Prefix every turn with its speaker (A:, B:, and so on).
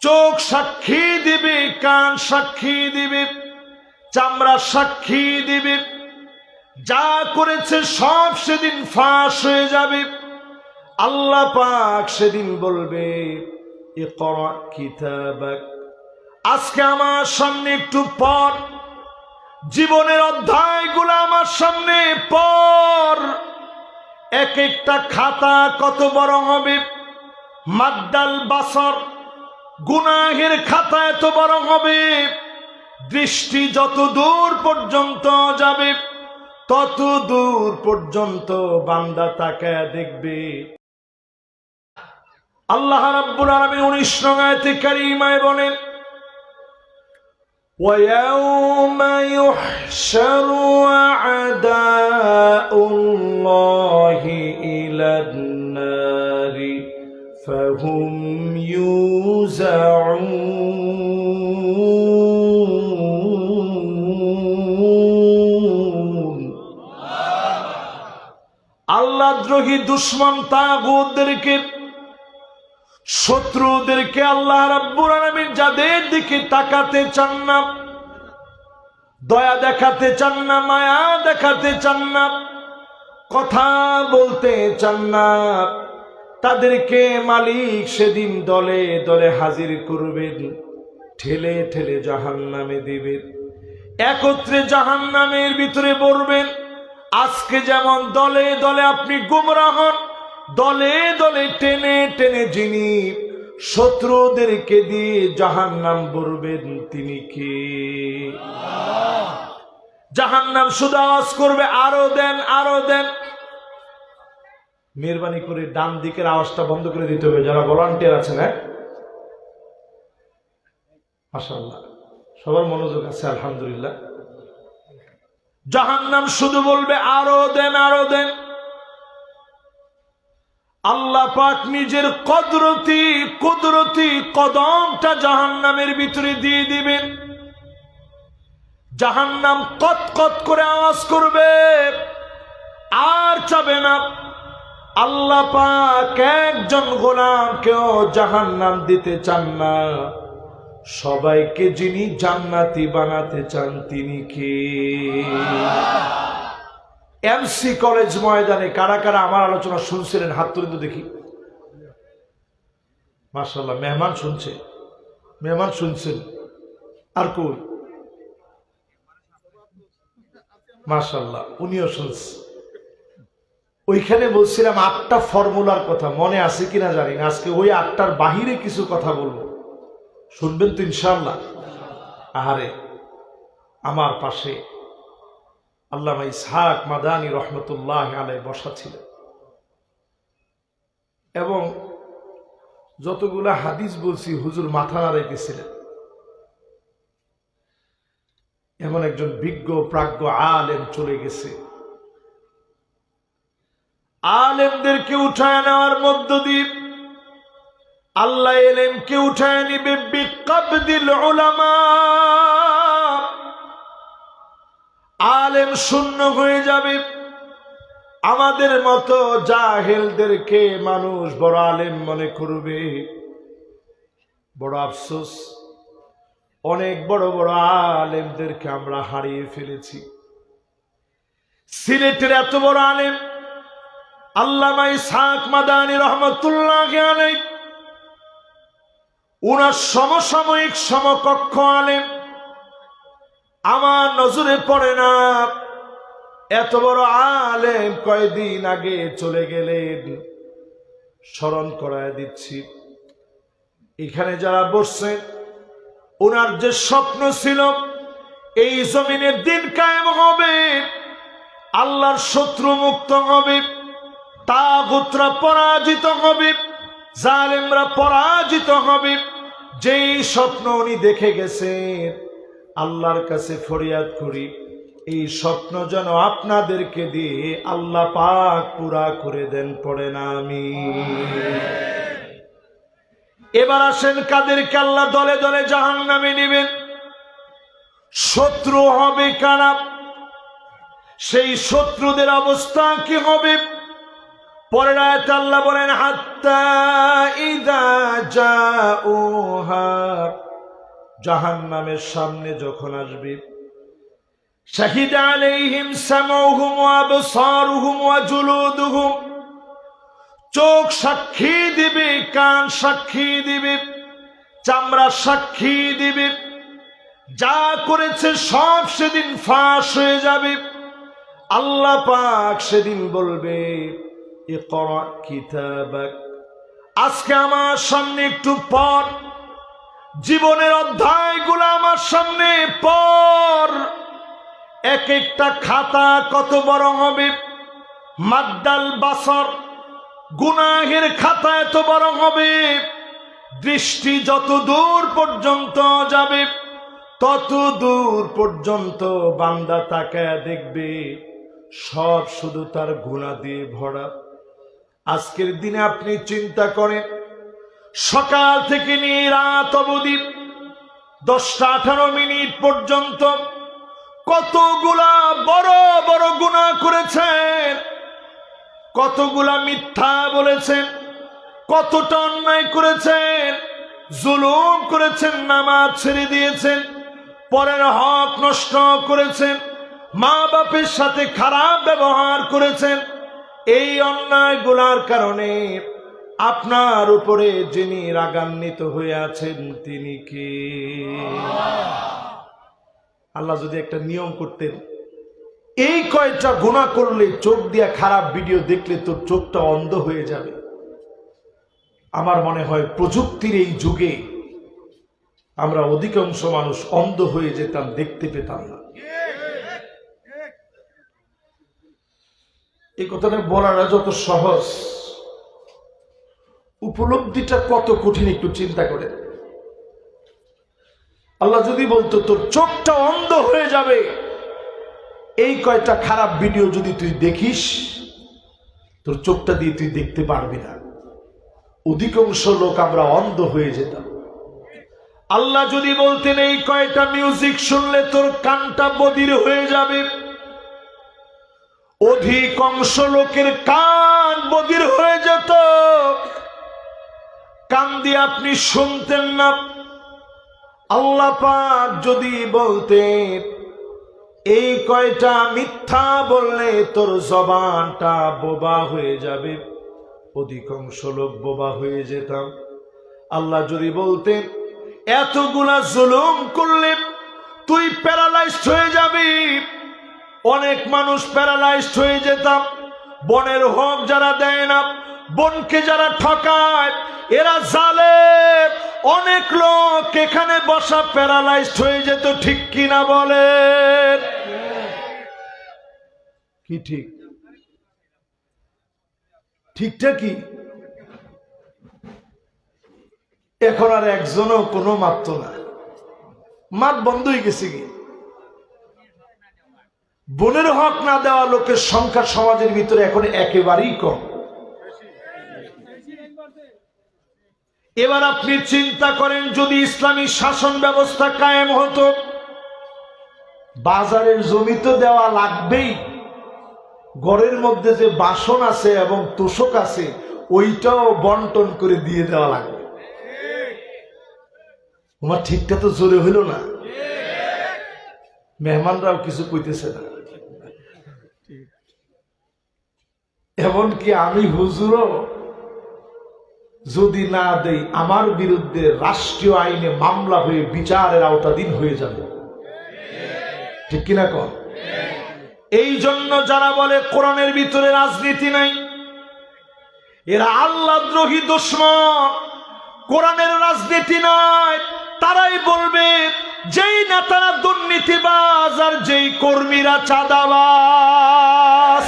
A: চোখ সাক্ষী দিবে, কান সাক্ষী দিবে, চামড়া সাক্ষী দিবে। যা করেছে সব সেদিন ফাঁস হয়ে যাবে। আল্লাহ পাক সেদিন বলবে কিতাবাক। আজকে আমার সামনে একটু পর। জীবনের অধ্যায়গুলো আমার সামনে পর। এক একটা খাতা কত বড় হবে? মাদ্দাল বাসর। গুনাহের খাতা এত বড় হবে দৃষ্টি যত দূর পর্যন্ত যাবে তত দূর পর্যন্ত বান্দা তাকায় দেখবে আল্লাহ রাব্বুল আলামিন 19 নং আয়াতে কারিমায় বলেন ويوم يحشر أعداء দুশ্মন তাগুদেরকে শত্রুদেরকে আল্লাহ রাব্বুল আলামিন যাদের দিকে তাকাতে চান না, দয়া দেখাতে চান না, মায়া দেখাতে চান না, কথা বলতে চান না, তাদেরকে মালিক সেদিন দলে দলে হাজির করবেন, ঠেলে ঠেলে জাহান নামে দিবেন, একত্রে জাহান নামের ভিতরে পড়বেন। আজকে যেমন দলে দলে আপনি গুমরা হন, দলে দলে টেনে টেনে যিনি শত্রুদেরকে দিয়ে জাহান নাম বলবেন তিনি কে? জাহান নাম শুধু করবে, আরও দেন আরও দেন। মেহরবানি করে ডান দিকের আওয়াজটা বন্ধ করে দিতে হবে, যারা ভলান্টিয়ার আছেন হ্যাঁ? মাশাআল্লাহ। সবার মনোযোগ আছে, আলহামদুলিল্লাহ। জাহান্নাম শুধু বলবে, আরও দেন আরও দেন। আল্লাহ পাক নিজের কদরতি, কুদরতি কদমটা জাহান্নামের ভিতরে দিয়ে দিবেন। জাহান্নাম কত কত করে আওয়াজ করবে, আর চাবে না। আল্লাহ পাক একজন গোলাম কেউ জাহান্নাম দিতে চান না। সবাইকে যিনি জান্নাতি বানাতে চান তিনি কে? এমসি কলেজ ময়দানে কারা কারা আমার আলোচনা শুনছিলেন? হাত তুলে তো দেখি। মার্শাল্লাহ মেহমান শুনছে। মেহমান শুনছেন। আর কই? মার্শাল্লাহ উনিও শুনছে। ওইখানে বলছিলাম আটটা ফর্মুলার কথা, মনে আছে কিনা জানি না। আজকে ওই আটটার বাহিরে কিছু কথা বলব। শুনবেন তো ইনশাল্লাহ আহারে, আমার পাশে আল্লামা ইসহাক মাদানী রহমতুল্লাহ আলাই বসা ছিলেন। এবং যতগুলা হাদিস বলছি, হুজুর মাথা নাড়াইতেছিলেন এমন একজন বিজ্ঞ, প্রাজ্ঞ আলেম চলে গেছে। আলেমদেরকে উঠায় নেওয়ার মধ্য দিয়ে আল্লাহ এলেমকে উঠায় নিবে? আলেম শূন্য হয়ে যাবে। আমাদের মতো জাহেলদেরকে মানুষ বড় আলেম মনে করবে। বড় আফসোস। অনেক বড় বড় আলেমদেরকে আমরা হারিয়ে ফেলেছি। সিলেটের এত বড় আলেম, আল্লামা ইসহাক মাদানি রহমতুল্লাহ আলাই উনার সমসাময়িক সমকক্ষ আলেম। আমার নজরে পড়ে না এত বড় আলেম কয়দিন আগে চলে গেলেন। স্মরণ করায় দিচ্ছি, এখানে যারা বসছেন ওনার যে স্বপ্ন ছিল, এই জমিনের দিন কায়েম হবে, আল্লাহর শত্রু মুক্ত হবে, তাগুতরা পরাজিত হবে, জালেমরা পরাজিত হবে। যেই স্বপ্ন উনি দেখে গেছেন, আল্লাহর কাছে ফরিয়াদ করি, এই স্বপ্ন যেন আপনাদেরকে দিয়ে আল্লাহ পাক পুরা করে দেন, পড়ে না আমি। এবার আসেন কাদেরকে আল্লাহ দলে দলে জাহান নামে নেবেন। শত্রু হবে কারা? সেই শত্রুদের অবস্থা কি হবে? পরের আয়াতে আল্লাহ বলেন, হাত্তা ইদা জাউহা জাহান্নামের সামনে যখন আসবে চোখ সাক্ষী দিবে, কান সাক্ষী দিবে, চামড়া সাক্ষী দিবে, যা করেছে সব সেদিন ফাঁস হয়ে যাবে। আল্লাহ পাক সেদিন বলবে, ইকরা কিতাবাক, আজকে আমার সামনে একটু পর জীবনের অধ্যায়গুলো আমার সামনে, পর এক একটা খাতা কত বড় হবে? মাদ্দাল বাসর, গুনাহের খাতা এত বড় হবে? দৃষ্টি যত দূর পর্যন্ত যাবে, তত দূর পর্যন্ত বান্দা তাকায় দেখবে, সব শুধু তার গুণা দিয়ে ভরা। আজকের দিনে আপনি চিন্তা করেন সকাল থেকে নিয়ে রাত অবধি দশটা আঠারো মিনিট পর্যন্ত কতগুলা বড় বড় গুণা করেছেন, কতগুলা মিথ্যা বলেছেন, কতটা অন্যায় করেছেন, জুলুম করেছেন, নামাজ ছেড়ে দিয়েছেন, পরের হক নষ্ট করেছেন মা বাপের সাথে খারাপ ব্যবহার করেছেন, এই অন্যায়গুলার কারণে আপনার উপরে যিনি রাগান্বিত হয়ে আছেন, তিনি কি? আল্লাহ যদি একটা নিয়ম করতেন, এই কয়টা গুণা করলে চোখ দিয়া খারাপ ভিডিও দেখলে তোর চোখটা অন্ধ হয়ে যাবে। আমার মনে হয় প্রযুক্তির এই যুগে আমরা অধিকাংশ মানুষ অন্ধ হয়ে যেতাম, দেখতে পেতাম না। এই কথাটা বলাটা যত সহজ। উপলব্ধিটা কত কঠিন একটু চিন্তা করে। আল্লাহ যদি বলতো, তোর চোখটা অন্ধ হয়ে যাবে। এই কয়টা খারাপ ভিডিও যদি তুই দেখিস, তোর চোখটা দিয়ে তুই দেখতে পারবি না। অধিকাংশ লোক আমরা অন্ধ হয়ে যেতাম। আল্লাহ যদি বলতেন, এই কয়টা মিউজিক শুনলে তোর কানটা বদির হয়ে যাবে? অধিকাংশ লোকের কান বদির হয়ে যেত। কান দিয়ে আপনি শুনতেন না। আল্লাহ পাক যদি বলতেন এই কয়টা মিথ্যা বললে তোর জবানটা বোবা হয়ে যাবে। অধিকাংশ লোক বোবা হয়ে যেতাম। আল্লাহ যদি বলতেন এতগুলা জুলুম করলে তুই প্যারালাইজড হয়ে যাবি। অনেক মানুষ প্যারালাইজড হয়ে যেতাম। বনের হক যারা দেয় না বনকে যারা ঠকায়, এরা জালে অনেক লোক এখানে বসা প্যারালাইজড হয়ে যেত, ঠিক কিনা বলে কি ঠিক? ঠিকটা কি? এখন আর একজনও কোনো মাপত না। মাত বন্ধ হয়ে গেছে কি? বোনের হক না দেওয়া লোকের সংখ্যা সমাজের ভিতরে এখন একেবারেই কম। এবার আপনি চিন্তা করেন, যদি ইসলামী শাসন ব্যবস্থা কায়েম হতো, বাজারের জমি তো দেওয়া লাগবেই। ঘরের মধ্যে যে বাসন আছে এবং তোষক আছে, ওইটাও বন্টন করে দিয়ে দেওয়া লাগবে। তোমার ঠিকটা তো জোরে হইল না। মেহমানরাও কিছু কইতেছে না। এমনকি আমি হুজুরও যদি না দেই, আমার বিরুদ্ধে রাষ্ট্রীয় আইনে মামলা হয়ে বিচারের আওতাধীন হয়ে যাবে। ঠিক কিনা কর এই জন্য যারা বলে কোরআনের ভিতরে রাজনীতি নাই, এরা আল্লাহ দ্রোহী দুশ্মন। কোরআনের রাজনীতি নয় তারাই বলবে, যেই নেতারা দুর্নীতিবাজ আর যেই কর্মীরা চাঁদাবাজ।